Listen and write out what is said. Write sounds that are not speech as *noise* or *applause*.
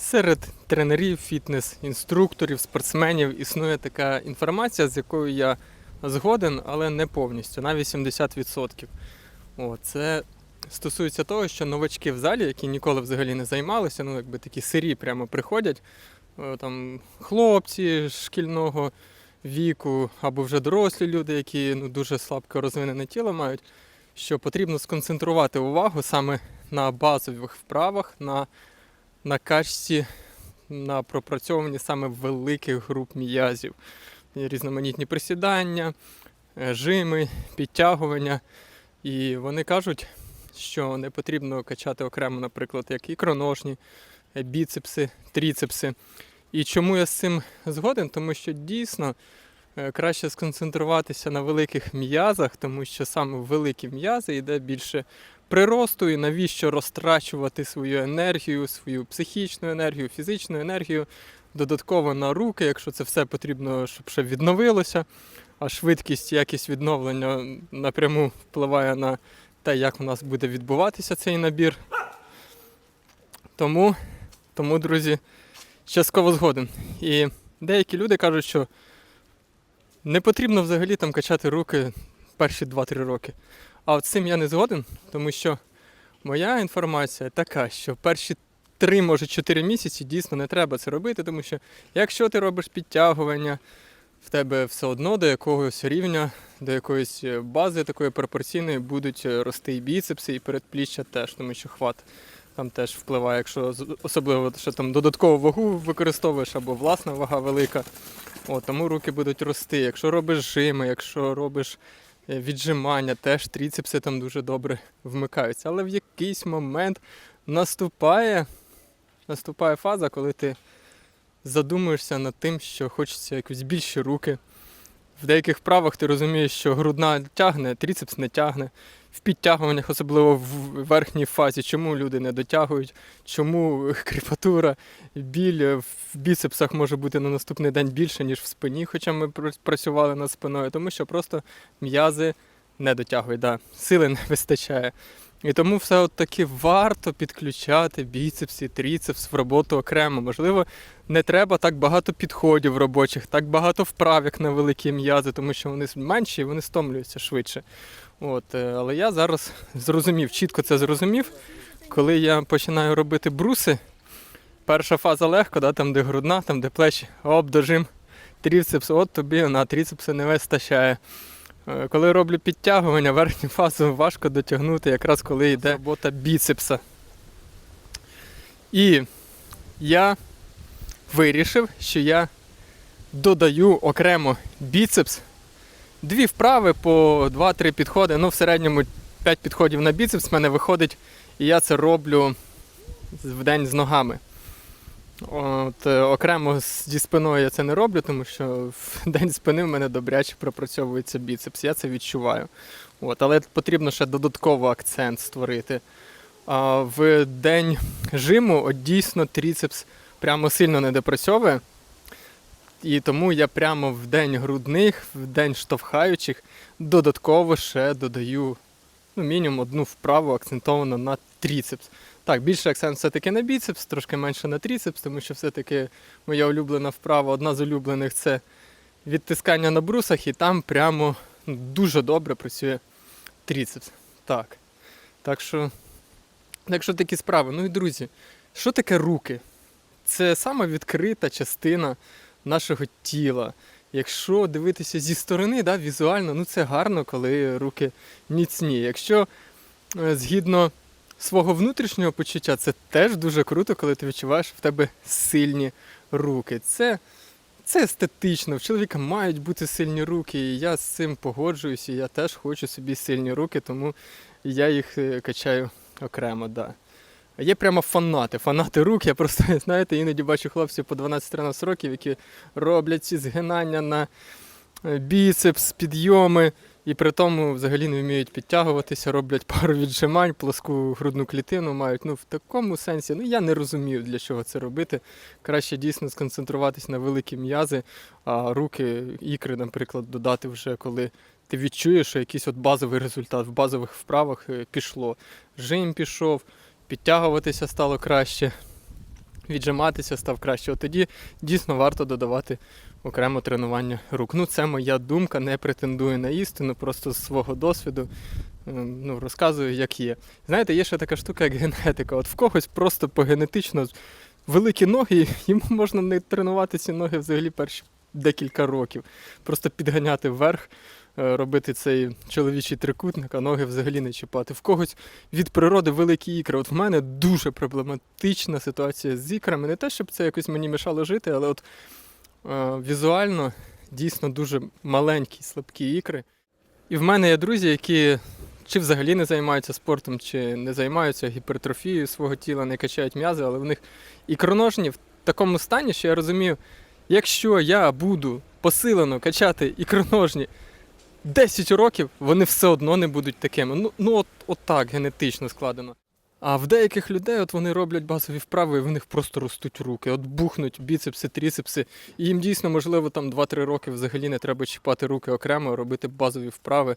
Серед тренерів, фітнес-інструкторів, спортсменів існує така інформація, з якою я згоден, але не повністю, на 80%. О, це стосується того, що новачки в залі, які ніколи взагалі не займалися, ну якби такі сирі прямо приходять, е, там хлопці шкільного віку або вже дорослі люди, які ну, дуже слабко розвинене тіло мають, що потрібно сконцентрувати увагу саме на базових вправах, на на качці, на пропрацьованні саме великих груп м'язів. Різноманітні присідання, е, жими, підтягування. І вони кажуть, що не потрібно качати окремо, наприклад, як ікроножні, е, біцепси, тріцепси. І чому я з цим згоден? Тому що дійсно е, краще сконцентруватися на великих м'язах, тому що саме великі м'язи йде більше приросту, і навіщо розтрачувати свою енергію, свою психічну енергію, фізичну енергію додатково на руки, якщо це все потрібно, щоб ще відновилося. А швидкість, якість відновлення напряму впливає на те, як у нас буде відбуватися цей набір. Тому, тому друзі, частково згоден. І деякі люди кажуть, що не потрібно взагалі там качати руки перші 2-3 роки. А от цим я не згоден, тому що моя інформація така, що перші 3, може 4 місяці дійсно не треба це робити, тому що якщо ти робиш підтягування, в тебе все одно до якогось рівня, до якоїсь е, бази такої пропорційної будуть е, рости і біцепси, і передпліччя теж, тому що хват там теж впливає, якщо особливо що там додаткову вагу використовуєш або власна вага велика. О, тому руки будуть рости. Якщо робиш жими, якщо робиш віджимання, теж тріцепси там дуже добре вмикаються. Але в якийсь момент наступає, наступає фаза, коли ти задумуєшся над тим, що хочеться якось більші руки. В деяких правах ти розумієш, що грудна тягне, тріцепс не тягне. В підтягуваннях, особливо в верхній фазі, чому люди не дотягують, чому *laughs* кріпатура, біль в біцепсах може бути на наступний день більше, ніж в спині, хоча ми працювали над спиною, тому що просто м'язи не дотягують, да, сили не вистачає. І тому все таки варто підключати біцепс і тріцепс в роботу окремо. Можливо, не треба так багато підходів робочих, так багато вправ, як на великі м'язи, тому що вони менші і вони стомлюються швидше. От, е, але я зараз зрозумів, чітко це зрозумів. Коли я починаю робити бруси, перша фаза легко, да, там де грудна, там де плечі, оп, дожим, тріцепс, от тобі на тріцепси не вистачає. Е, Коли роблю підтягування, верхню фазу важко дотягнути, якраз коли йде робота біцепса. І я вирішив, що я додаю окремо біцепс. Дві вправи по 2-3 підходи. Ну, в середньому 5 підходів на біцепс в мене виходить, і я це роблю в день з ногами. От, е, окремо зі спиною я це не роблю, тому що в *laughs* день спини в мене добряче пропрацьовується біцепс. Я це відчуваю. От, але потрібно ще додатково акцент створити. А в день жиму от дійсно тріцепс прямо сильно не допрацьовує. І тому я прямо в день грудних, в день штовхаючих додатково ще додаю ну, мінімум одну вправу акцентовану на тріцепс. Так, більше акцент все-таки на біцепс, трошки менше на тріцепс, тому що все-таки моя улюблена вправа, одна з улюблених це відтискання на брусах, і там прямо ну, дуже добре працює тріцепс. Так. Так що, так що такі справи. Ну і друзі, що таке руки? Це саме відкрита частина нашого тіла. Якщо дивитися зі сторони, да, візуально, ну це гарно, коли руки міцні. Якщо е, згідно свого внутрішнього почуття, це теж дуже круто, коли ти відчуваєш в тебе сильні руки. Це, це естетично. В чоловіка мають бути сильні руки, і я з цим погоджуюся. і Я теж хочу собі сильні руки, тому я їх е, качаю окремо. Да. Є прямо фанати, фанати рук. Я просто, *laughs* знаєте, іноді бачу хлопців по 12-13 років, які роблять ці згинання на е, біцепс, підйоми, і при тому взагалі не вміють підтягуватися, роблять пару віджимань, плоску грудну клітину мають. Ну, в такому сенсі, ну я не розумію, для чого це робити. Краще дійсно сконцентруватись на великі м'язи, а руки, ікри, наприклад, додати вже коли. Ти відчуєш, що якийсь от базовий результат в базових вправах е, пішло. Жим пішов, підтягуватися стало краще, віджиматися став краще. От тоді дійсно варто додавати окремо тренування рук. Ну, це моя думка, не претендую на істину, просто з свого досвіду е, ну, розказую, як є. Знаєте, є ще така штука, як генетика. От в когось просто погенетично великі ноги, йому можна не тренувати ці ноги взагалі перші декілька років. Просто підганяти вверх, робити цей чоловічий трикутник, а ноги взагалі не чіпати. В когось від природи великі ікри. От в мене дуже проблематична ситуація з ікрами. Не те, щоб це якось мені мішало жити, але от е, візуально дійсно дуже маленькі, слабкі ікри. І в мене є друзі, які чи взагалі не займаються спортом, чи не займаються гіпертрофією свого тіла, не качають м'язи, але в них ікроножні в такому стані, що я розумію, якщо я буду посилено качати ікроножні 10 років, вони все одно не будуть такими. Ну, ну от, от так генетично складено. А в деяких людей от вони роблять базові вправи, і в них просто ростуть руки, от бухнуть біцепси, тріцепси. І їм дійсно, можливо, там 2-3 роки взагалі не треба чіпати руки окремо, робити базові вправи.